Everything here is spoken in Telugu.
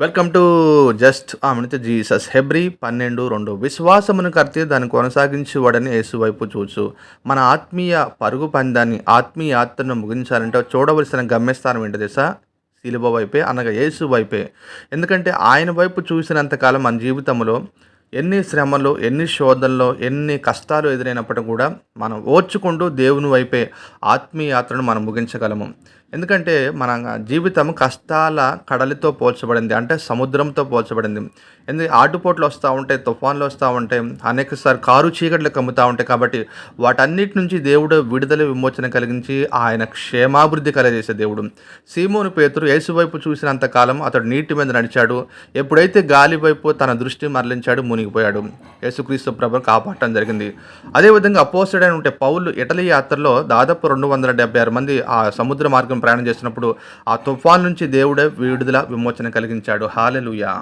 వెల్కమ్ టు జస్ట్ ఆమెనిత జీసస్ హెబ్రి పన్నెండు రెండు. విశ్వాసమును కర్తే దాన్ని కొనసాగించువాడని యేసు వైపు చూచు. మన ఆత్మీయ పరుగు పందాన్ని ఆత్మీయ యాత్రను ముగించాలంటే చూడవలసిన గమ్యస్థానం ఏంటి తెలుసా? శిలువ వైపే అనగా యేసు వైపే. ఎందుకంటే ఆయన వైపు చూసినంతకాలం మన జీవితంలో ఎన్ని శ్రమలు ఎన్ని శోధనలు ఎన్ని కష్టాలు ఎదురైనప్పటికీ కూడా మనం ఓర్చుకుంటూ దేవుని వైపే ఆత్మీయాత్రను మనం ముగించగలము. ఎందుకంటే మన జీవితం కష్టాల కడలితో పోల్చబడింది. అంటే సముద్రంతో పోల్చబడింది. ఎందుకు? ఆటుపోట్లు వస్తూ ఉంటాయి తుఫాన్లు వస్తూ ఉంటాయి అనేకసారి కారు చీకట్లు కమ్ముతూ ఉంటాయి కాబట్టి వాటన్నిటి నుంచి దేవుడు విడుదల విమోచన కలిగించి ఆయన క్షేమాభివృద్ధి కలగజేసే దేవుడు. సీమోను పేతురు యేసు వైపు చూసినంత కాలం అతడు నీటి మీద నడిచాడు. ఎప్పుడైతే గాలి వైపు తన దృష్టి మరలించాడు మునిగిపోయాడు. యేసుక్రీస్తు ప్రభు కాపాడటం జరిగింది. అదేవిధంగా అపోసడైన ఉంటే పౌలు ఇటలీ యాత్రలో దాదాపు రెండు వందల డెబ్బై ఆరు మంది ఆ సముద్ర మార్గం ప్రయాణం చేసినప్పుడు ఆ తుఫాన్ నుంచి దేవుడే విడుదల విమోచన కలిగించాడు. హాలెలుయా.